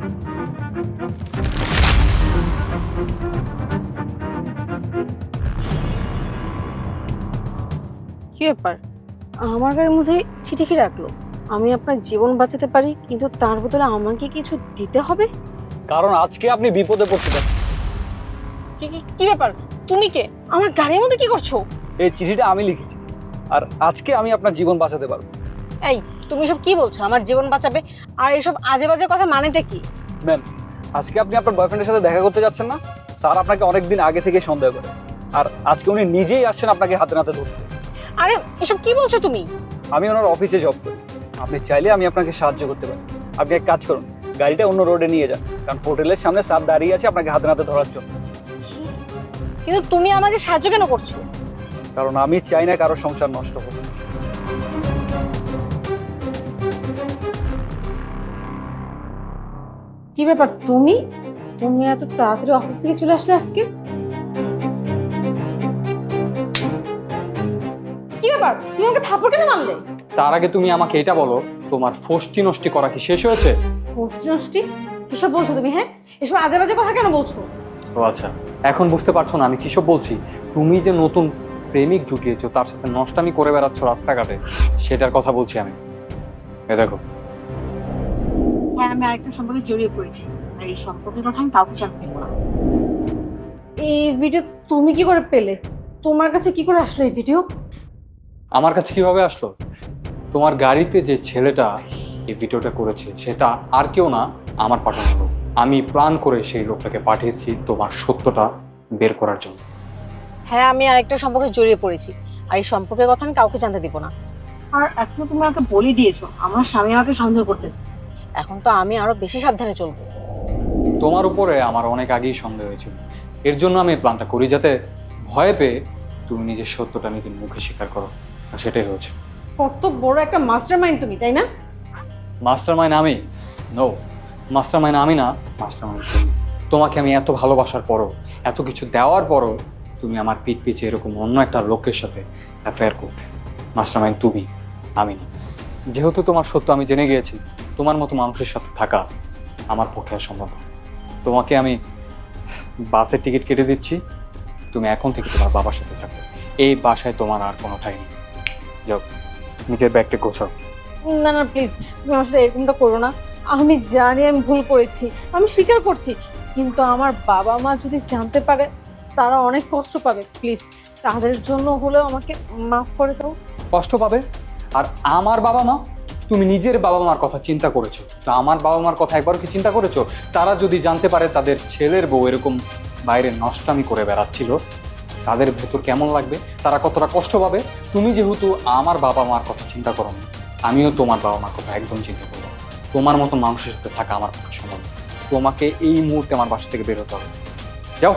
কি ব্যাপার? আমার গায়ের মধ্যে চিঠিকি রাখল? আমি আপনার জীবন বাঁচাতে পারি কিন্তু তার বদলে আমাকে কিছু দিতে হবে? কারণ আজকে আপনি বিপদে পড়তে পারেন। কি কি- কি ব্যাপার? তুমি কে? আমার গাড়ির মধ্যে কি করছ? এই চিঠিটা আমি লিখেছি। আর আজকে আমি আপনার জীবন বাঁচাতে পারব। এই তুমি সব কি বলছো? আমার জীবন বাঁচাবে। আর এইসব আজে বাজে কথা মানেটা কি? ম্যাম আজকে আপনি আপনার বয়ফ্রেন্ডের সাথে দেখা করতে যাচ্ছেন না? স্যার আপনাকে অনেকদিন আগে থেকে সন্দেহ করে। আর আজকে উনি নিজেই আসছেন আপনাকে হাতে নাতে ধরতে। আরে এসব কি বলছো তুমি? আমি ওনার অফিসে জব করি। আপনি চাইলে আমি আপনাকে সাহায্য করতে পারি। আপনি এক কাজ করুন গাড়িটা অন্য রোডে নিয়ে যান। কারণ হোটেলের সামনে স্যার দাঁড়িয়ে আছে আপনাকে হাতে নাতে ধরার জন্য। কিন্তু তুমি আমাকে সাহায্য কেন করছ? কারণ আমি চাই না কারও সংসার নষ্ট হোক। কি ব্যাপার তুমি? তুমি এত তাড়াতাড়ি অফিস থেকে চলে আসলে আজকে? কি ব্যাপার? তুমি আমাকে থাপ্পড় কেন মারলে? তার আগে তুমি আমাকে এটা বলো তোমার ফষ্টি নষ্টি করা কি শেষ হয়েছে? হোস্টি নষ্টি? কিসব বলছো তুমি হ্যাঁ? এসব আজে বাজে কথা কেন বলছো? ও আচ্ছা এখন বুঝতে পারছ না আমি কিসব বলছি। তুমি যে নতুন প্রেমিক জুটিয়েছো তার সাথে নষ্টামি করে বেড়াচ্ছ রাস্তাঘাটে সেটার কথা বলছি আমি। এ দেখো হ্যাঁ আমি আরেকটা সম্পর্কে জড়িয়ে পড়েছি। আর এই সম্পর্কের কথা আমি কাউকে জানতে না। এই ভিডিও তুমি কি করে পেলে? তোমার কাছে কি করে আসলো এই ভিডিও আমার কাছে কীভাবে আসলো? তোমার গাড়িতে যে ছেলেটা এই ভিডিওটা করেছে সেটা আর কেউ না আমার পাঠানো লোক। আমি প্ল্যান করে সেই লোকটাকে পাঠিয়েছি তোমার সত্যটা বের করার জন্য। হ্যাঁ আমি আরেকটা সম্পর্কে জড়িয়ে পড়েছি। আর এই সম্পর্কের কথা আমি কাউকে জানতে দিব না। আর এখন তুমি আমাকে বলে দিয়েছ আমার স্বামী আমাকে সন্দেহ করতেছে। এখন তো আমি আরও বেশি সাবধানে চলবো। তোমার উপরে আমার অনেক আগেই সন্দেহ হয়েছিল। এর জন্য আমি এই প্ল্যানটা করি যাতে ভয় পেয়ে তুমি নিজের সত্যটা নিজের মুখে স্বীকার করো। আর সেটাই হয়েছে। কত বড় একটা মাস্টারমাইন্ড তুমি তাই না? মাস্টারমাইন্ড আমি? নো মাস্টারমাইন্ড আমি না মাস্টারমাইন্ড তুমি। তোমাকে আমি এত ভালোবাসার পরও এত কিছু দেওয়ার পরও তুমি আমার পিঠ পিছে এরকম অন্য একটা লোকের সাথে অ্যাফেয়ার করতে। মাস্টারমাইন্ড তুমি আমি না। যেহেতু তোমার সত্য আমি জেনে গিয়েছি তোমার মতো মানুষের সাথে থাকা আমার পক্ষে সম্ভব না। তোমাকে আমি বাসের টিকিট কেটে দিচ্ছি। তুমি এখন থেকে তোমার বাবার সাথে থাকো। এই বাসায় তোমার আর কোনো ঠাই নেই। যাও নিজের ব্যাগটা গোছাও। না না প্লিজ তুমি আমার সাথে এরকমটা করো না। আমি জানি আমি ভুল করেছি আমি স্বীকার করছি। কিন্তু আমার বাবা মা যদি জানতে পারে তারা অনেক কষ্ট পাবে প্লিজ তাদের জন্য হলেও আমাকে মাফ করে দাও। কষ্ট পাবে? আর আমার বাবা মা তুমি নিজের বাবা মার কথা চিন্তা করেছ। তো আমার বাবা মার কথা একবার কি চিন্তা করেছ? তারা যদি জানতে পারে তাদের ছেলের বউ এরকম বাইরে নষ্টামি করে বেড়াচ্ছিল, তাদের ভেতর কেমন লাগবে? তারা কতটা কষ্ট পাবে? তুমি যেহেতু আমার বাবা মার কথা চিন্তা করো আমিও তোমার বাবা মার কথা একদম চিন্তা করব তোমার মতো মানুষের সাথে থাকা আমার পক্ষে সম্ভব তোমাকে এই মুহূর্তে আমার বাসা থেকে বেরোতে হবে। যাও।